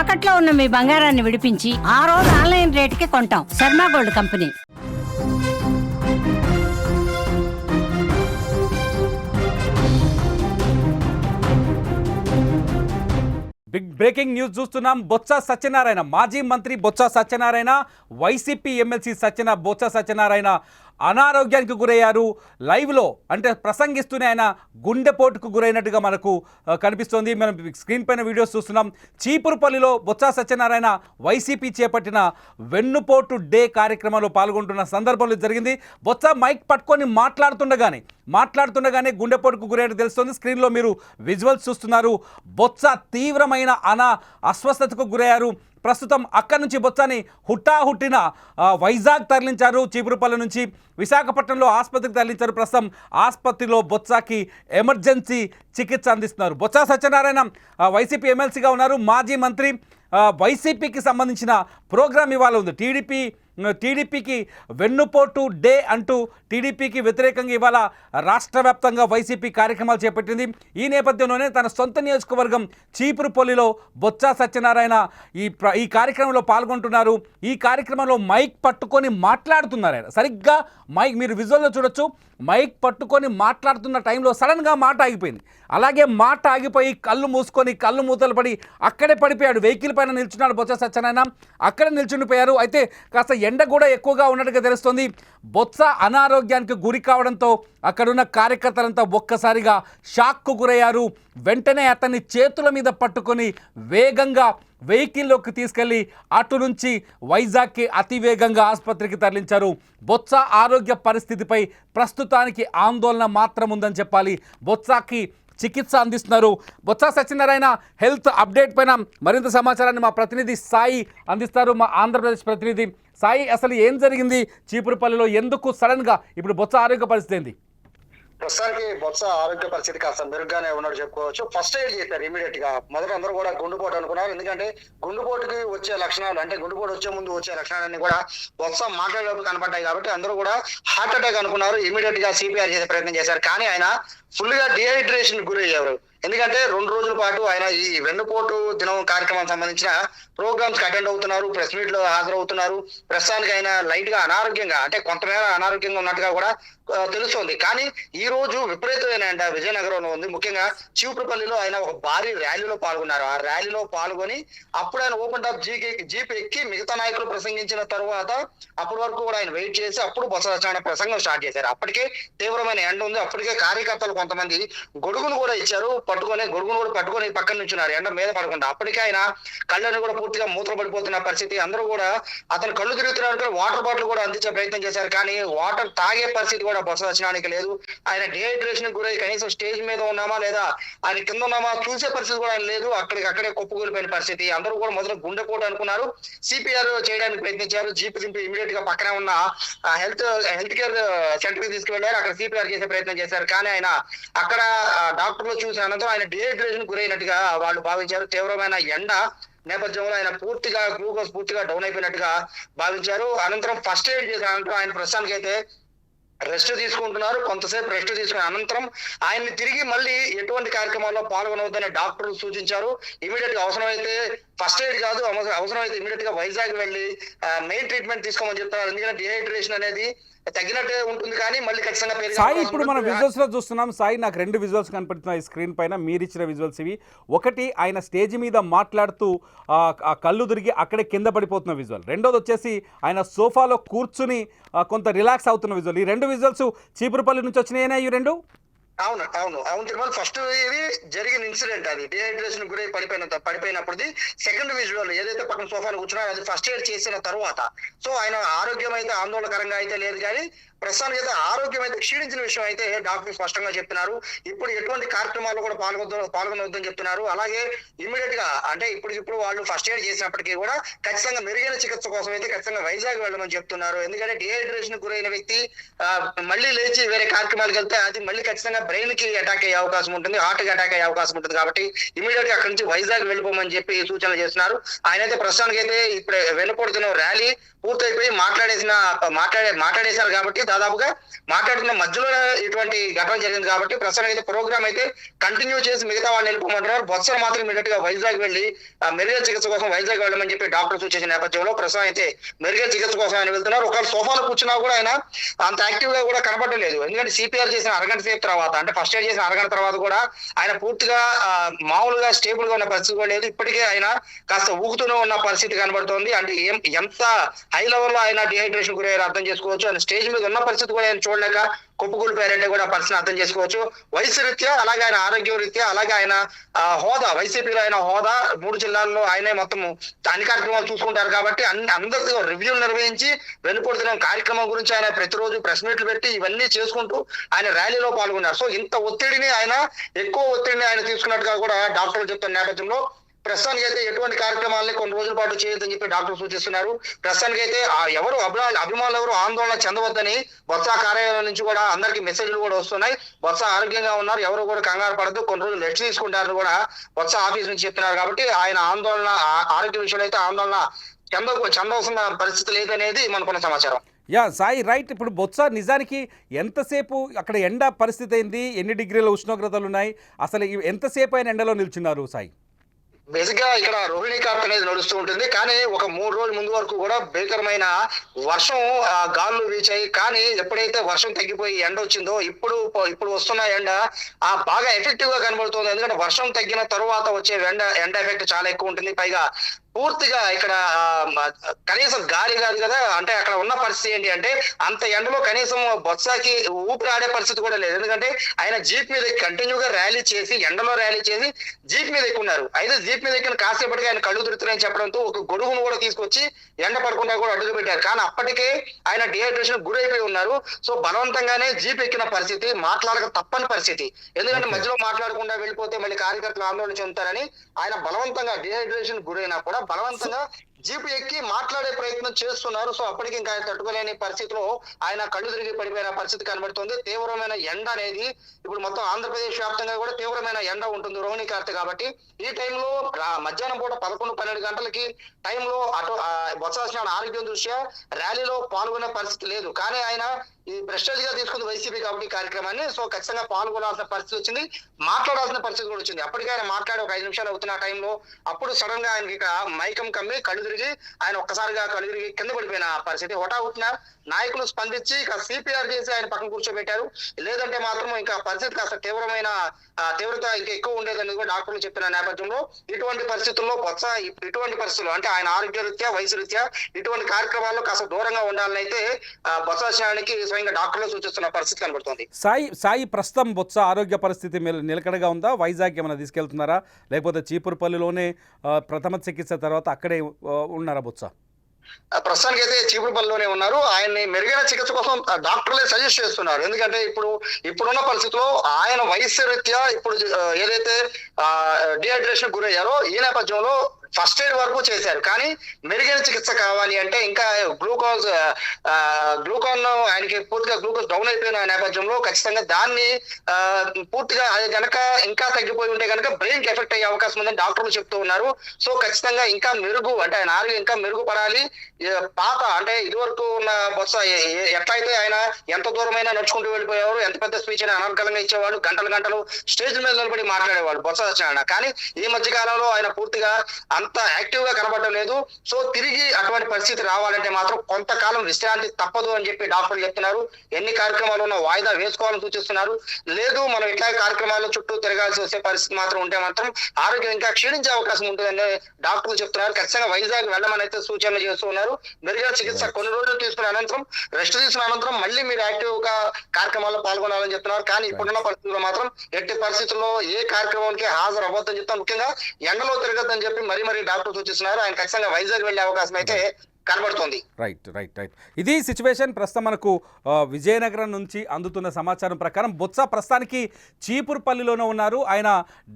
తాకట్లో ఉన్న మీ బంగారాన్ని విడిపించి ఆ రోజు ఆన్లైన్ రేటుకి కొంటాం. Sharma gold company. Big breaking news చూస్తున్నాం. బొత్స సత్యనారాయణ మాజీ మంత్రి బొత్స సత్యనారాయణ వైసీపీ ఎమ్మెల్సీ సత్యన బొత్స సత్యనారాయణ. అనారోగ్యానికి గురయ్యారు. లైవ్లో అంటే ప్రసంగిస్తూనే ఆయన గుండెపోటుకు గురైనట్టుగా మనకు కనిపిస్తోంది. మనం స్క్రీన్ పైన వీడియోస్ చూస్తున్నాం. చీపురుపల్లిలో బొత్స సత్యనారాయణ వైసీపీ చేపట్టిన వెన్నుపోటు డే కార్యక్రమంలో పాల్గొంటున్న సందర్భంలో జరిగింది. బొత్స మైక్ పట్టుకొని మాట్లాడుతుండగానే మాట్లాడుతుండగానే గుండెపోటుకు గురైనట్టు తెలుస్తుంది. స్క్రీన్లో మీరు విజువల్స్ చూస్తున్నారు. బొత్స తీవ్రమైన అనా అస్వస్థతకు గురయ్యారు. ప్రస్తుతం అక్కడి నుంచి బొత్సాని హుట్టాహుట్టిన హుట్టిన వైజాగ్ తరలించారు. చీపురుపల్లి నుంచి విశాఖపట్నంలో ఆసుపత్రికి తరలించారు. ప్రస్తుతం ఆసుపత్రిలో బొత్సాకి ఎమర్జెన్సీ చికిత్స అందిస్తున్నారు. బొత్స సత్యనారాయణ వైసీపీ ఎమ్మెల్సీగా ఉన్నారు. మాజీ మంత్రి వైసీపీకి సంబంధించిన ప్రోగ్రాం ఇవాళ ఉంది. టీడీపీ టీడీపీకి వెన్నుపోటు డే అంటూ టీడీపీకి వ్యతిరేకంగా ఇవాళ రాష్ట్ర వ్యాప్తంగా వైసీపీ కార్యక్రమాలు చేపట్టింది. ఈ నేపథ్యంలోనే తన సొంత నియోజకవర్గం చీపురుపల్లిలో బొత్స సత్యనారాయణ ఈ ఈ కార్యక్రమంలో పాల్గొంటున్నారు. ఈ కార్యక్రమంలో మైక్ పట్టుకొని మాట్లాడుతున్నారు ఆయన. సరిగ్గా మైక్ మీరు విజువల్లో చూడొచ్చు. మైక్ పట్టుకొని మాట్లాడుతున్న టైంలో సడన్గా మాట ఆగిపోయింది. అలాగే మాట ఆగిపోయి కళ్ళు మూసుకొని కళ్ళు మూతలు పడి అక్కడే పడిపోయాడు. వెహికల్ పైన నిల్చున్నాడు బొత్స సత్యనారాయణ. అక్కడే నిల్చుండిపోయారు. అయితే కాస్త ఎండ కూడా ఎక్కువగా ఉన్నట్టుగా తెలుస్తుంది. బొత్స అనారోగ్యానికి గురి కావడంతో అక్కడున్న కార్యకర్తలంతా ఒక్కసారిగా షాక్కు గురయ్యారు. వెంటనే అతన్ని చేతుల మీద పట్టుకొని వేగంగా వెహికల్లోకి తీసుకెళ్ళి అటు నుంచి వైజాగ్కి అతి వేగంగా ఆసుపత్రికి తరలించారు. బొత్స ఆరోగ్య పరిస్థితిపై ప్రస్తుతానికి ఆందోళన మాత్రం ఉందని చెప్పాలి. బొత్సకి చికిత్స అందిస్తున్నారు. బొత్స సత్యనారాయణ హెల్త్ అప్డేట్ పైన మరింత సమాచారాన్ని మా ప్రతినిధి సాయి అందిస్తారు. మా ఆంధ్రప్రదేశ్ ప్రతినిధి సాయి అసలు ఏం జరిగింది? చీపురుపల్లిలో ఎందుకు సడన్గా ఇప్పుడు బొత్స ఆరోగ్య పరిస్థితి ఏంది? ప్రస్తుతానికి బొత్స ఆరోగ్య పరిస్థితి కాస్త మెరుగ్గానే ఉన్నాడు చెప్పుకోవచ్చు. ఫస్ట్ ఎయిడ్ చేశారు ఇమీడియట్గా మొదట అందరూ కూడా గుండెపోటు అనుకున్నారు. ఎందుకంటే గుండెపోటుకి వచ్చే లక్షణాలు అంటే గుండెపోటు వచ్చే ముందు వచ్చే లక్షణాలన్నీ కూడా బొత్స మాట్లాడేటప్పుడు కనపడ్డాయి కాబట్టి అందరూ కూడా హార్ట్ అటాక్ అనుకున్నారు. ఇమీడియట్గా సిపిఆర్ చేసే ప్రయత్నం చేశారు. కానీ ఆయన ఫుల్గా డిహైడ్రేషన్ గురయ్యారు. ఎందుకంటే రెండు రోజుల పాటు ఆయన ఈ వెన్నుపోటు దినం కార్యక్రమానికి సంబంధించిన ప్రోగ్రామ్స్కి అటెండ్ అవుతున్నారు ప్రెస్ మీట్లో హాజరవుతున్నారు. ప్రస్తుతానికి ఆయన లైట్గా అనారోగ్యంగా అంటే కొంతమేర అనారోగ్యంగా ఉన్నట్టుగా కూడా తెలుస్తోంది. కానీ ఈ రోజు విపరీతమైన విజయనగరంలో ఉంది. ముఖ్యంగా చీపురుపల్లిలో ఆయన ఒక భారీ ర్యాలీలో పాల్గొన్నారు. ఆ ర్యాలీలో పాల్గొని అప్పుడు ఆయన ఓపెన్ టాప్ జీకి జీప్ ఎక్కి మిగతా నాయకులు ప్రసంగించిన తర్వాత అప్పటి వరకు కూడా ఆయన వెయిట్ చేసి అప్పుడు బొత్స సత్యనారాయణ ప్రసంగం స్టార్ట్ చేశారు. అప్పటికే తీవ్రమైన ఎండ ఉంది. అప్పటికే కార్యకర్తలు కొంతమంది గొడుగును కూడా ఇచ్చారు. పట్టుకొని గొడుగును కూడా పట్టుకొని పక్కన నుంచున్నారు. ఎండ మీద పడకుండా. అప్పటికే ఆయన కళ్ళని కూడా పూర్తిగా మూత్ర పడిపోతున్న పరిస్థితి. అందరూ కూడా అతను కళ్ళు తిరుగుతున్నారు కానీ వాటర్ బాటిల్ కూడా అందించే ప్రయత్నం చేశారు. కానీ వాటర్ తాగే పరిస్థితి కూడా బొత్స సత్యనారాయణకి లేదు. ఆయన డిహైడ్రేషన్ గురై కనీసం స్టేజ్ మీద ఉన్నామా లేదా ఆయన కింద ఉన్నామా చూసే పరిస్థితి కూడా ఆయన లేదు. అక్కడికి అక్కడే కొప్పుకూలిపోయిన పరిస్థితి. అందరూ కూడా మొదలు గుండెపోటు అనుకున్నారు. సిపిఆర్ చేయడానికి ప్రయత్నించారు. జీప్ దింపి ఇమీడియట్గా పక్కనే ఉన్న హెల్త్ హెల్త్ కేర్ సెంటర్కి తీసుకువెళ్ళారు. అక్కడ సిపిఆర్ చేసే ప్రయత్నం చేశారు. కానీ ఆయన అక్కడ డాక్టర్లు చూసిన అనంతరం ఆయన డిహైడ్రేషన్ గురైనట్టుగా వాళ్ళు భావించారు. తీవ్రమైన ఎండ నేపథ్యంలో ఆయన పూర్తిగా గ్లూకోజ్ పూర్తిగా డౌన్ అయిపోయినట్టుగా భావించారు. అనంతరం ఫస్ట్ ఎయిడ్ చేసిన ఆయన ప్రస్తుతానికి అయితే రెస్ట్ తీసుకుంటున్నారు. కొంతసేపు రెస్ట్ తీసుకున్న అనంతరం ఆయన్ని తిరిగి మళ్ళీ ఎటువంటి కార్యక్రమాల్లో పాల్గొనవద్దని డాక్టర్లు సూచించారు. ఇమీడియట్గా అవసరమైతే ఫస్ట్ ఎయిడ్ కాదు అవసరం- అవసరమైతే ఇమీడియట్గా వైజాగ్ వెళ్ళి మెయిన్ ట్రీట్మెంట్ తీసుకోమని చెప్తారు ఎందుకంటే డిహైడ్రేషన్ అనేది తగ్గినట్టే ఉంటుంది కానీ మళ్ళీ ఖచ్చితంగా పెరిగే సాయి ఇప్పుడు మనం. విజువల్స్లో చూస్తున్నాం. సాయి నాకు రెండు విజువల్స్ కనపడుతున్నాయి స్క్రీన్ పైన. మీరు ఇచ్చిన విజువల్స్ ఇవి. ఒకటి ఆయన స్టేజ్ మీద మాట్లాడుతూ ఆ, కళ్ళు తిరిగి అక్కడే కింద పడిపోతున్న విజువల్ రెండోది వచ్చేసి ఆయన సోఫాలో కూర్చుని కొంత రిలాక్స్ అవుతున్న విజువల్ ఈ రెండు విజువల్స్ చీపురుపల్లి నుంచి వచ్చినాయినా ఈ రెండు? అవును అవును. అవును తిరుమల ఫస్ట్ ఇది జరిగిన ఇన్సిడెంట్ అది. డిహైడ్రేషన్ గురై పడిపోయిన పడిపోయినప్పుడు సెకండ్ విజువల్ ఏదైతే పక్కన సోఫాలో కూర్చున్నా అది ఫస్ట్ ఎయిడ్ చేసిన తర్వాత. సో ఆయన ఆరోగ్యం అయితే ఆందోళనకరంగా అయితే లేదు కానీ ప్రస్తుతానికి అయితే ఆరోగ్యం అయితే క్షీణించిన విషయం అయితే డాక్టర్ స్పష్టంగా చెప్తున్నారు. ఇప్పుడు ఎటువంటి కార్యక్రమాల్లో కూడా పాల్గొద్దు పాల్గొనవద్దని చెప్తున్నారు. అలాగే ఇమీడియట్గా అంటే ఇప్పుడు ఇప్పుడు వాళ్ళు ఫస్ట్ ఎయిడ్ చేసినప్పటికీ కూడా ఖచ్చితంగా మెరుగైన చికిత్స కోసం అయితే ఖచ్చితంగా వైజాగ్ వెళ్ళమని చెప్తున్నారు. ఎందుకంటే డిహైడ్రేషన్ గురైన వ్యక్తి మళ్ళీ లేచి వేరే కార్యక్రమాలకు వెళ్తే అది మళ్ళీ ఖచ్చితంగా బ్రెయిన్కి అటాక్ అయ్యే అవకాశం ఉంటుంది హార్ట్కి అటాక్ అయ్యే అవకాశం ఉంటుంది. కాబట్టి ఇమీడియట్గా అక్కడి నుంచి వైజాగ్ వెళ్ళిపోమని చెప్పి సూచనలు చేస్తున్నారు. ఆయన అయితే ప్రస్తుతానికి అయితే ఇప్పుడు వెళ్ళకూడదు ర్యాలీ పూర్తయిపోయి మాట్లాడేసిన మాట్లాడే మాట్లాడేశారు కాబట్టి దాదాపుగా మాట్లాడుకున్న మధ్యలో ఇటువంటి ఘటన జరిగింది కాబట్టి ప్రస్తుతం అయితే ప్రోగ్రామ్ అయితే కంటిన్యూ చేసి మిగతా వాళ్ళు వెళ్ళిపోమంటున్నారు బొత్స మాత్రం ఇమీడియట్గా వైజాగ్ వెళ్ళి మెరుగైన చికిత్స కోసం వైజాగ్ వెళ్ళమని చెప్పి డాక్టర్ సూచించిన నేపథ్యంలో ప్రస్తుతం అయితే మెరుగైన చికిత్స కోసం ఆయన వెళ్తున్నారు. ఒకవేళ సోఫాలో కూర్చున్నా కూడా ఆయన అంత యాక్టివ్గా కూడా కనపడడం లేదు. ఎందుకంటే సిపిఆర్ చేసిన అరగంట సేపు తర్వాత అంటే ఫస్ట్ ఎయిడ్ చేసిన అరగంట తర్వాత కూడా ఆయన పూర్తిగా మామూలుగా స్టేబుల్గా ఉన్న పరిస్థితి కూడా లేదు. ఇప్పటికే ఆయన కాస్త ఊగుతూనే ఉన్న పరిస్థితి కనబడుతోంది. అంటే ఎంత హై లెవెల్లో ఆయన డిహైడ్రేషన్ గురయ్యారు అర్థం చేసుకోవచ్చు. ఆయన స్టేజ్ మీద ఉన్న పరిస్థితి కూడా ఆయన చూడలేక కుప్పకూలిపోయారంటే కూడా పర్సన్ అర్థం చేసుకోవచ్చు. వయసు రీత్యా అలాగే ఆయన ఆరోగ్య రీత్యా అలాగే ఆయన ఆ, హోదా వైసీపీలో ఆయన హోదా మూడు జిల్లాల్లో ఆయనే మొత్తం అన్ని కార్యక్రమాలు చూసుకుంటారు కాబట్టి అన్ని అందరితో రివ్యూలు నిర్వహించి వెనుపడుతున్న కార్యక్రమం గురించి ఆయన ప్రతిరోజు ప్రెస్ మీట్లు పెట్టి ఇవన్నీ చేసుకుంటూ ఆయన ర్యాలీలో పాల్గొన్నారు. సో ఇంత ఒత్తిడిని ఆయన ఎక్కువ ఒత్తిడిని ఆయన తీసుకున్నట్టుగా కూడా డాక్టర్లు చెప్తున్న నేపథ్యంలో ప్రస్తుతానికి అయితే ఎటువంటి కార్యక్రమాలని కొన్ని రోజుల పాటు చేయొద్దని చెప్పి డాక్టర్ సూచిస్తున్నారు. ప్రస్తుతానికి అయితే ఎవరు అభిమానులు అభిమానులు ఎవరు ఆందోళన చెందవద్దని బొత్స కార్యాలయం నుంచి కూడా అందరికి మెసేజ్లు కూడా వస్తున్నాయి. బొత్స ఆరోగ్యంగా ఉన్నారు ఎవరు కూడా కంగారు పడద్దు కొన్ని రోజులు రెస్ట్ తీసుకుంటారని కూడా బొత్స ఆఫీస్ నుంచి చెప్తున్నారు కాబట్టి ఆయన ఆందోళన ఆ- ఆరోగ్య విషయంలో అయితే ఆందోళన చెంద చెందవలసిన పరిస్థితి లేదనేది మనకున్న సమాచారం. Yeah Sai right. ఇప్పుడు బొత్స నిజానికి ఎంతసేపు అక్కడ ఎండ పరిస్థితి అయింది? ఎన్ని డిగ్రీల ఉష్ణోగ్రతలు ఉన్నాయి? అసలు ఎంతసేపు ఆయన ఎండలో నిల్చున్నారు సాయి? బేసిక్గా ఇక్కడ రోహిణి కప్ అనేది నడుస్తూ ఉంటుంది. కానీ ఒక మూడు రోజుల ముందు వరకు కూడా భీకరమైన వర్షం ఆ, గాలులు వీచాయి కానీ ఎప్పుడైతే వర్షం తగ్గిపోయి ఎండ వచ్చిందో ఇప్పుడు ఇప్పుడు వస్తున్న ఎండ ఆ బాగా ఎఫెక్టివ్గా కనబడుతుంది. ఎందుకంటే వర్షం తగ్గిన తరువాత వచ్చే ఎండ ఎండ ఎఫెక్ట్ చాలా ఎక్కువ ఉంటుంది. పైగా పూర్తిగా ఇక్కడ కనీసం గాలి కాదు కదా అంటే అక్కడ ఉన్న పరిస్థితి ఏంటి అంటే అంత ఎండలో కనీసం బొత్సాకి ఊపిరి ఆడే పరిస్థితి కూడా లేదు. ఎందుకంటే ఆయన జీప్ మీద కంటిన్యూగా ర్యాలీ చేసి ఎండలో ర్యాలీ చేసి జీప్ మీద ఎక్కున్నారు. అయితే జీప్ మీద ఎక్కిన కాసేపటికి ఆయన కళ్ళు తిరుగుతున్నాయని చెప్పడంతో ఒక గొడుగును కూడా తీసుకొచ్చి ఎండ పడకుండా కూడా అడుగు పెట్టారు. కానీ అప్పటికే ఆయన డిహైడ్రేషన్ గురైపోయి ఉన్నారు. సో బలవంతంగానే జీప్ ఎక్కిన పరిస్థితి మాట్లాడక తప్పని పరిస్థితి. ఎందుకంటే. మధ్యలో మాట్లాడకుండా వెళ్ళిపోతే మళ్ళీ కార్యకర్తలు ఆందోళన చెందుతారని ఆయన బలవంతంగా డిహైడ్రేషన్ గురైనా కూడా బలవంతంగా జీప్ ఎక్కి మాట్లాడే ప్రయత్నం చేస్తున్నారు. సో అప్పటికి ఇంకా ఆయన తట్టుకోలేని పరిస్థితిలో ఆయన కళ్ళు తిరిగి పడిపోయిన పరిస్థితి కనబడుతుంది. తీవ్రమైన ఎండ అనేది ఇప్పుడు మొత్తం ఆంధ్రప్రదేశ్ వ్యాప్తంగా కూడా తీవ్రమైన ఎండ ఉంటుంది. రోహిణి కార్తె కాబట్టి ఈ టైంలో మధ్యాహ్నం పూట పదకొండు పన్నెండు గంటలకి టైంలో అటు బొత్స ఆరోగ్యం దృష్ట్యా ర్యాలీలో పాల్గొనే పరిస్థితి లేదు. కానీ ఆయన ఈ ప్రెస్టేజ్గా తీసుకుంది వైసీపీ కాబట్టి కార్యక్రమాన్ని. సో ఖచ్చితంగా పాల్గొనాల్సిన పరిస్థితి వచ్చింది. మాట్లాడాల్సిన పరిస్థితి కూడా వచ్చింది. అప్పటికే ఆయన మాట్లాడి ఒక ఐదు నిమిషాలు అవుతున్న టైంలో అప్పుడు సడన్గా ఆయనకి మైకం కమ్మి కళ్ళు తిరిగి ఆయన ఒక్కసారిగా కళ్ళు తిరిగి కింద పడిపోయిన పరిస్థితి హుటాహుటిన నాయకులు స్పందించి ఇక సిపిఆర్ చేసి ఆయన పక్కన కూర్చోబెట్టారు. లేదంటే మాత్రం ఇంకా పరిస్థితి కాస్త తీవ్రమైన తీవ్రత ఇంకా ఎక్కువ ఉండేదని కూడా డాక్టర్లు చెప్పిన నేపథ్యంలో ఇటువంటి పరిస్థితుల్లో బొత్స ఇటువంటి పరిస్థితులు అంటే ఆయన ఆరోగ్యరీత్యా వయసు రీత్యా ఇటువంటి కార్యక్రమాల్లో కాస్త దూరంగా ఉండాలని అయితే బొత్స సత్యనారాయణకి స్వయంగా డాక్టర్లు సూచిస్తున్న పరిస్థితి కనబడుతుంది. సాయి సాయి ప్రస్తుతం బొత్స ఆరోగ్య పరిస్థితి నిలకడగా ఉందా? వైజాగ్ ఏమైనా తీసుకెళ్తున్నారా? లేకపోతే చీపురుపల్లిలోనే ప్రథమ చికిత్స తర్వాత అక్కడే ఉన్నారా బొత్స? ప్రస్తుతానికి అయితే చీపురుపల్లిలోనే ఉన్నారు. ఆయన్ని మెరుగైన చికిత్స కోసం డాక్టర్లే సజెస్ట్ చేస్తున్నారు. ఎందుకంటే ఇప్పుడు ఇప్పుడున్న పరిస్థితిలో ఆయన వయస్సు రీత్యా ఇప్పుడు ఆ, ఏదైతే డిహైడ్రేషన్ గురయ్యారో ఈ నేపథ్యంలో ఫస్ట్ ఎయిడ్ వరకు చేశారు. కానీ మెరుగైన చికిత్స కావాలి అంటే ఇంకా గ్లూకోజ్ గ్లూకాన్ ఆయనకి పూర్తిగా గ్లూకోజ్ డౌన్ అయిపోయిన నేపథ్యంలో ఖచ్చితంగా దాన్ని పూర్తిగా అది గనక ఇంకా తగ్గిపోయి ఉంటే గనక బ్రెయిన్కి ఎఫెక్ట్ అయ్యే అవకాశం ఉందని డాక్టర్లు చెప్తూ ఉన్నారు. సో ఖచ్చితంగా ఇంకా మెరుగు అంటే ఆయన ఆరోగ్యం ఇంకా మెరుగుపడాలి. పాత అంటే ఇదివరకు ఉన్న బొత్స ఎట్లయితే ఆయన ఎంత దూరమైనా నడుచుకుంటూ వెళ్ళిపోయేవారు ఎంత పెద్ద స్పీచ్ అయినా అనర్గళంగా ఇచ్చేవాళ్ళు గంటలు గంటలు స్టేజ్ మీద నిలబడి మాట్లాడేవాళ్ళు బొత్స సత్యనారాయణ కానీ ఈ మధ్య కాలంలో ఆయన పూర్తిగా అంత యాక్టివ్గా కనబడడం లేదు. సో తిరిగి అటువంటి పరిస్థితి రావాలంటే మాత్రం కొంతకాలం విశ్రాంతి తప్పదు అని చెప్పి డాక్టర్లు చెప్తున్నారు. ఎన్ని కార్యక్రమాలు ఉన్నా వాయిదా వేసుకోవాలని సూచిస్తున్నారు. లేదు మనం ఇట్లా కార్యక్రమాల చుట్టూ తిరగాల్సి వచ్చే పరిస్థితి మాత్రం ఉంటే మాత్రం ఆరోగ్యం ఇంకా క్షీణించే అవకాశం ఉంటుందని డాక్టర్లు చెప్తున్నారు. ఖచ్చితంగా వైజాగ్ వెళ్ళమని అయితే సూచనలు చేస్తున్నారు ఉన్నారు మెరుగైన చికిత్స కొన్ని రోజులు తీసుకున్న అనంతరం రెస్ట్ తీసుకున్న అనంతరం మళ్ళీ మీరు యాక్టివ్గా కార్యక్రమాల్లో పాల్గొనాలని చెప్తున్నారు. కానీ ఇప్పుడున్న పరిస్థితుల్లో మాత్రం ఎట్టి పరిస్థితుల్లో ఏ కార్యక్రమానికి హాజరు అవ్వద్దని చెప్తాం. ముఖ్యంగా ఎండలో తిరగద్దని చెప్పి మరీ మరీ డాక్టర్ సూచిస్తున్నారు. ఆయన ఖచ్చితంగా వైజాగ్ వెళ్ళే అవకాశం అయితే కనబడుతుంది. Right right right. ఇది సిచ్యువేషన్ ప్రస్తుతం మనకు విజయనగరం నుంచి అందుతున్న సమాచారం ప్రకారం బొత్స ప్రస్తుతానికి చీపురుపల్లిలోనే ఉన్నారు. ఆయన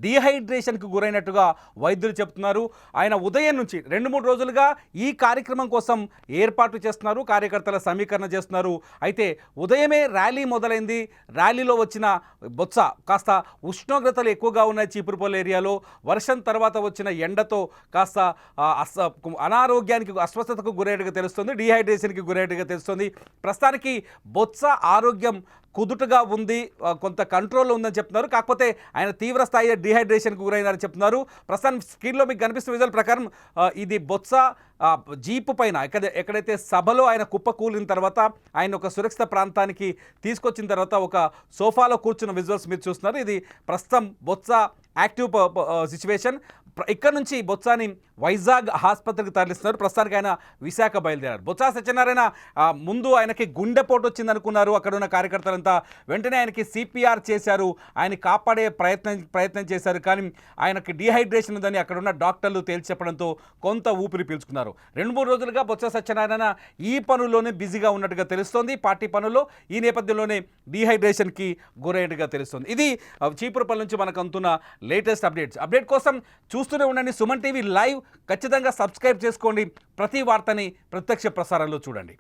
డీహైడ్రేషన్కు గురైనట్టుగా వైద్యులు చెప్తున్నారు. ఆయన ఉదయం నుంచి రెండు మూడు రోజులుగా ఈ కార్యక్రమం కోసం ఏర్పాట్లు చేస్తున్నారు. కార్యకర్తల సమీకరణ చేస్తున్నారు. అయితే ఉదయమే ర్యాలీ మొదలైంది. ర్యాలీలో వచ్చిన బొత్స కాస్త ఉష్ణోగ్రతలు ఎక్కువగా ఉన్నాయి చీపురుపల్లి ఏరియాలో. వర్షం తర్వాత వచ్చిన ఎండతో కాస్త అనారోగ్యానికి అస్వస్థతకు గురైనట్టుగా తెలుస్తుంది. డీహైడ్రేషన్కి గురైనట్టుగా తెలుస్తుంది. ప్రస్తుతానికి బొత్స ఆరోగ్యం కుదుటగా ఉంది. కొంత కంట్రోల్లో ఉందని చెప్తున్నారు. కాకపోతే ఆయన తీవ్ర స్థాయి డిహైడ్రేషన్కి గురైనారని చెప్తున్నారు. ప్రస్తుతం స్క్రీన్లో మీకు కనిపిస్తున్న విజువల్ ప్రకారం ఇది బొత్స జీపు పైన ఎక్కడ ఎక్కడైతే సభలో ఆయన కుప్ప కూలిన తర్వాత ఆయన ఒక సురక్షిత ప్రాంతానికి తీసుకొచ్చిన తర్వాత ఒక సోఫాలో కూర్చున్న విజువల్స్ మీరు చూస్తున్నారు. ఇది ప్రస్తుతం బొత్స యాక్టివ్ సిచ్యువేషన్. ఇక్కడ నుంచి బొత్సాని వైజాగ్ ఆసుపత్రికి తరలిస్తున్నారు. ప్రస్తుతానికి ఆయన విశాఖ బయలుదేరారు. బొత్స సత్యనారాయణ ముందు ఆయనకి గుండెపోటు వచ్చింది అనుకున్నారు అక్కడ ఉన్న కార్యకర్తలంతా వెంటనే ఆయనకి సిపిఆర్ చేశారు. ఆయన కాపాడే ప్రయత్నం ప్రయత్నం చేశారు. కానీ ఆయనకి డీహైడ్రేషన్ ఉందని అక్కడ ఉన్న డాక్టర్లు తేల్చి చెప్పడంతో కొంత ఊపిరి పీల్చుకున్నారు. రెండు మూడు రోజులుగా బొత్స సత్యనారాయణ ఈ పనుల్లోనే బిజీగా ఉన్నట్టుగా తెలుస్తోంది. పార్టీ పనుల్లో ఈ నేపథ్యంలోనే డీహైడ్రేషన్కి గురైనట్టుగా తెలుస్తుంది. ఇది చీపురు చీపురుపల్లి నుంచి మనకు అందుతున్న లేటెస్ట్ అప్డేట్స్. అప్డేట్ కోసం చూస్తూనే ఉండండి సుమన్ టీవీ లైవ్ ఖచ్చితంగా సబ్స్క్రైబ్ చేసుకోండి. ప్రతి వార్తని ప్రత్యక్ష ప్రసారంలో చూడండి.